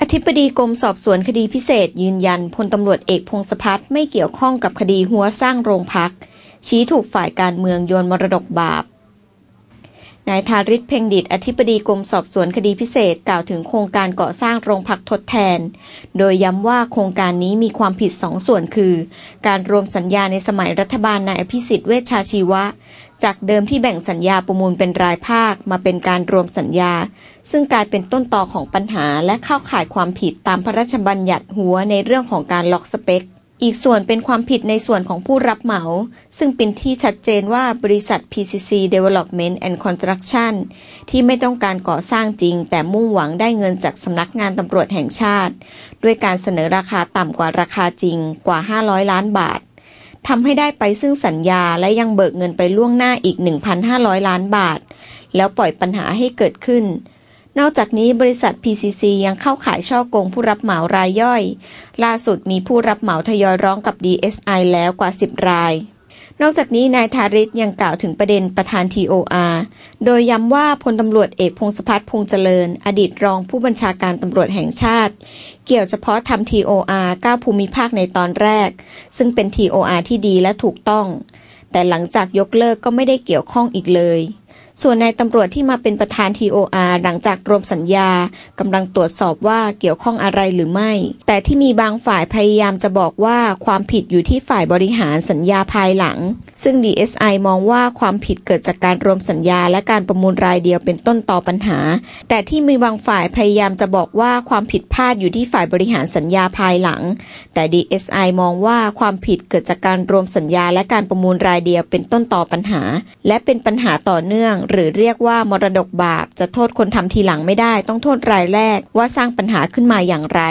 อธิบดีกรมสอบสวนคดีพิเศษ ยืนยันพลตำรวจเอกพงศพัฒน์ไม่เกี่ยวข้องกับคดีหัวสร้างโรงพัก ชี้ถูกฝ่ายการเมืองโยนมรดกบาป นายธาริศเพ่งดิตอธิบดีกรมสอบสวนคดีพิเศษกล่าวถึงโครงการก่อสร้างโรงพักทดแทน โดยย้ำว่าโครงการนี้มีความผิดสองส่วนคือ การรวมสัญญาในสมัยรัฐบาลนายอภิสิทธิ์เวชชาชีวะ จากเดิมที่แบ่งสัญญาประมูลเป็นรายภาคมาเป็นการรวมสัญญา ซึ่งกลายเป็นต้นต่อของปัญหาและเข้าข่ายความผิดตามพระราชบัญญัติหัวในเรื่องของการล็อกสเปค อีกส่วนเป็นความผิดในส่วนของผู้รับเหมา ซึ่งเป็นที่ชัดเจนว่าบริษัท PCC Development and Construction ที่ไม่ต้องการก่อสร้างจริง แต่มุ่งหวังได้เงินจากสำนักงานตำรวจแห่งชาติ ด้วยการเสนอราคาต่ำกว่าราคาจริงกว่า 500 ล้านบาททำให้ได้ไปซึ่งสัญญาและยังเบิกเงินไปล่วงหน้าอีก 1,500 ล้านบาท แล้วปล่อยปัญหาให้เกิดขึ้น นอกจากนี้บริษัท PCC ยังเข้าขายช่อโกงผู้รับเหมารายย่อย ล่าสุดมีผู้รับเหมาทยอยร้องกับ DSI แล้วกว่า 10 ราย นอกจากนี้นายธาริศยังกล่าวถึงประเด็นประธาน TOR โดยย้ำว่าพลตำรวจเอกพงศพัฒน์พงษเจริญ อดีตรองผู้บัญชาการตำรวจแห่งชาติ เกี่ยวเฉพาะทำ TOR 9 ภูมิภาคในตอนแรก ซึ่งเป็น TOR ที่ดีและถูกต้อง แต่หลังจากยกเลิกก็ไม่ได้เกี่ยวข้องอีกเลย ส่วนนายตำรวจที่มาเป็นประธาน TOR หลังจากรวมสัญญากำลังตรวจสอบว่าเกี่ยวข้องอะไรหรือไม่ แต่ที่มีบางฝ่ายพยายามจะบอกว่าความผิดอยู่ที่ฝ่ายบริหารสัญญาภายหลัง ซึ่ง DSI มองว่าความผิดเกิดจากการรวมสัญญาและการประมูลรายเดียวเป็นต้นต่อปัญหา แต่ที่มีบางฝ่ายพยายามจะบอกว่าความผิดพลาดอยู่ที่ฝ่ายบริหารสัญญาภายหลัง แต่ DSI มองว่าความผิดเกิดจากการรวมสัญญาและการประมูลรายเดียวเป็นต้นต่อปัญหา และเป็นปัญหาต่อเนื่องหรือเรียกว่ามรดกบาป จะโทษคนทำทีหลังไม่ได้ ต้องโทษรายแรกว่าสร้างปัญหาขึ้นมาอย่างไร